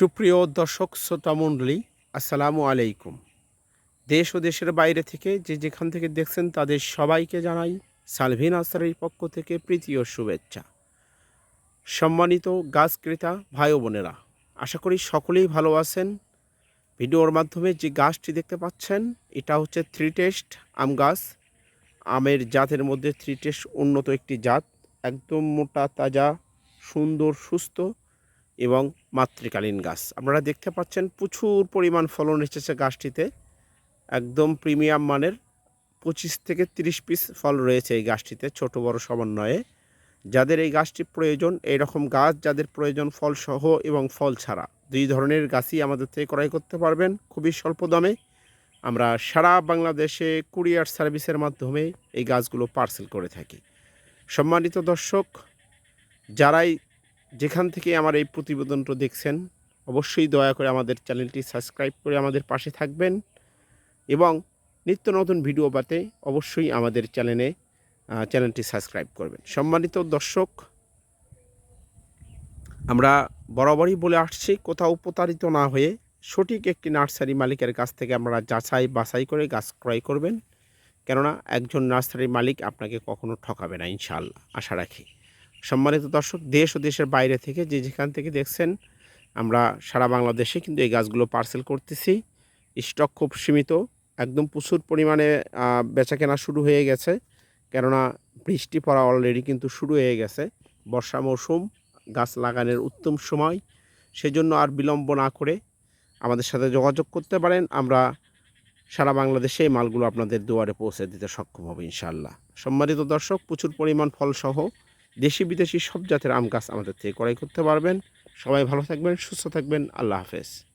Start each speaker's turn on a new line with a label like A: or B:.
A: সুপ্রিয় দর্শক শ্রোতামণ্ডলী আসসালামু আলাইকুম। দেশ ও দেশের বাইরে থেকে যে যেখান থেকে দেখছেন তাদের সবাইকে জানাই সালভিন আসারের পক্ষ থেকে প্রীতি ও শুভেচ্ছা। সম্মানিত গাছ ক্রেতা ভাই বোনেরা, আশা করি সকলেই ভালো আছেন। ভিডিওর মাধ্যমে যে গাছটি দেখতে পাচ্ছেন, এটা হচ্ছে থ্রি টেস্ট আম গাছ। আমের জাতের মধ্যে থ্রি টেস্ট উন্নত একটি জাত, একদম মোটা, তাজা, সুন্দর, সুস্থ এবং মাতৃকালীন গাছ। আপনারা দেখতে পাচ্ছেন প্রচুর পরিমাণ ফলন এসেছে গাছটিতে। একদম প্রিমিয়াম মানের পঁচিশ থেকে তিরিশ পিস ফল রয়েছে এই গাছটিতে, ছোট বড় সমন্বয়ে। যাদের এই গাছটি প্রয়োজন এই রকম গাছ যাদের প্রয়োজন ফল সহ এবং ফল ছাড়া। দুই ধরনের গাছই আমাদের থেকে ক্রয় করতে পারবেন খুবই স্বল্প দামে। আমরা সারা বাংলাদেশে কুরিয়ার সার্ভিসের মাধ্যমে এই গাছগুলো পার্সেল করে থাকি। সম্মানিত দর্শক, যারাই যেখান থেকে আমার এই প্রতিবেদনটা দেখছেন, অবশ্যই দয়া করে আমাদের চ্যানেলটি সাবস্ক্রাইব করে আমাদের পাশে থাকবেন এবং নিত্য নতুন ভিডিও পাতে অবশ্যই আমাদের চ্যানেলে চ্যানেলটি সাবস্ক্রাইব করবেন। সম্মানিত দর্শক, আমরা বরাবরই বলে আসছি, কোথাও প্রতারিত না হয়ে সঠিক একটি নার্সারি মালিকের কাছ থেকে আমরা যাচাই বাছাই করে গাছ ক্রয় করবেন। কেননা, একজন নার্সারি মালিক আপনাকে কখনো ঠকাবে না, ইনশাআল্লাহ। আশা রাখি। সম্মানিত দর্শক দেশ ও দেশের বাইরে থেকে যে যেখান থেকে দেখছেন আমরা সারা বাংলাদেশে কিন্তু এই গাছগুলো পার্সেল করতেছি। স্টক খুব সীমিত একদম প্রচুর পরিমাণে আহ, বেচাকেনা শুরু হয়ে গেছে। কেননা বৃষ্টি পড়া অলরেডি কিন্তু শুরু হয়ে গেছে। বর্ষা মৌসুম গাছ লাগানোর উত্তম সময়। সেজন্য আর বিলম্ব না করে আমাদের সাথে যোগাযোগ করতে পারেন। আমরা সারা বাংলাদেশে এই মালগুলো আপনাদের দুয়ারে পৌঁছে দিতে সক্ষম হবে ইনশাআল্লাহ। সম্মানিত দর্শক প্রচুর পরিমাণ ফলসহ দেশি বিদেশি সব জাতের আম গাছ আমাদের থেকে ক্রয় করতে পারবেন। সবাই ভালো থাকবেন, সুস্থ থাকবেন, আল্লাহ হাফেজ।